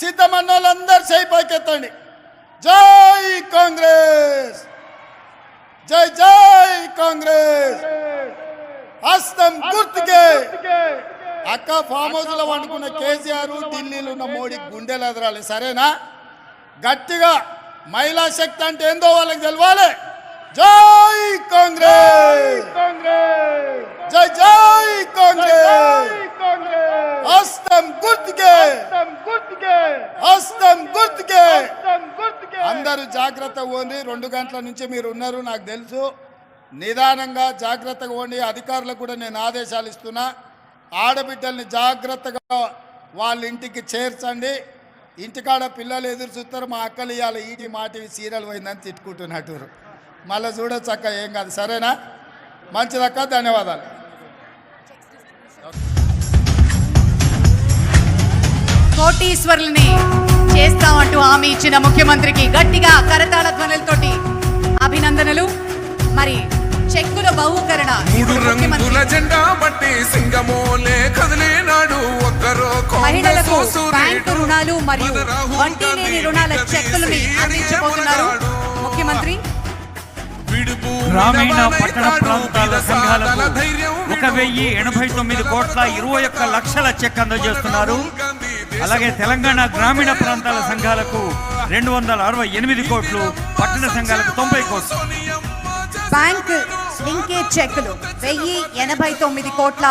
సిద్ధమన్న వాళ్ళందరూ చేయి పైకెత్తండి. జై కాంగ్రెస్! జై జై కాంగ్రెస్! హస్తం గుర్తుకే! అక్క ఫామ్ హౌస్లో వండుకున్న కేసీఆర్ ఢిల్లీలో ఉన్న మోడీ గుండెలు ఎదరాలి సరేనా? గట్టిగా మహిళా శక్తి అంటే ఏందో వాళ్ళకి తెలవాలి. జై కాంగ్రెస్! జై జై కాంగ్రెస్! హస్తం గుర్తుకే! హస్తం గుర్తుకే అందరూ జాగ్రత్త పోండి. రెండు గంటల నుంచి మీరు ఉన్నారు నాకు తెలుసు. నిదానంగా జాగ్రత్తగా పోండి. అధికారులకు కూడా నేను ఆదేశాలు ఇస్తున్నా. ఆడబిడ్డల్ని జాగ్రత్తగా వాళ్ళ ఇంటికి చేర్చండి. ఇంటికాడ పిల్లలు ఎదురు చూస్తారు. మా అక్కలు ఇవాళ ఈటి మాటి సీరియల్ పోయిందని తిట్టుకుంటున్నట్టు మళ్ళీ చూడొచ్చు అక్క ఏం కాదు. సరేనా? మంచిదక్క ధన్యవాదాలు. కోటీశ్వరుల్ని చేస్తామంటూ హామీ ఇచ్చిన ముఖ్యమంత్రికి గట్టిగా కరతాళ ధ్వనులతోటి అభినందనలు మరి చెక్కుల బహుకరణ మూడు రంగుల జెండా బట్టి సింగమోలే కదిలేనాడు ఒక్కరో మహిళలకు. బ్యాంకు రుణాలు మరియు వడ్డీ లేని రుణాల చెక్కులని అందించబోతున్నారు? ముఖ్యమంత్రి విడుపు గ్రామీణ పట్టణ ప్రాంతాల సంఘాలకు ఒక. వెయ్యి ఎనభై తొమ్మిది కోట్ల ఇరవై ఒక్క లక్షల చెక్ అందజేస్తున్నారు అలాగే తెలంగాణ గ్రామీణ ప్రాంతాల సంఘాలకు రెండు వందల అరవై ఎనిమిది కోట్లు పట్టణ సంఘాలకు తొంభై కోట్లు. బ్యాంకు లింకేజ్ చెక్కులు వెయ్యి ఎనభై తొమ్మిది కోట్ల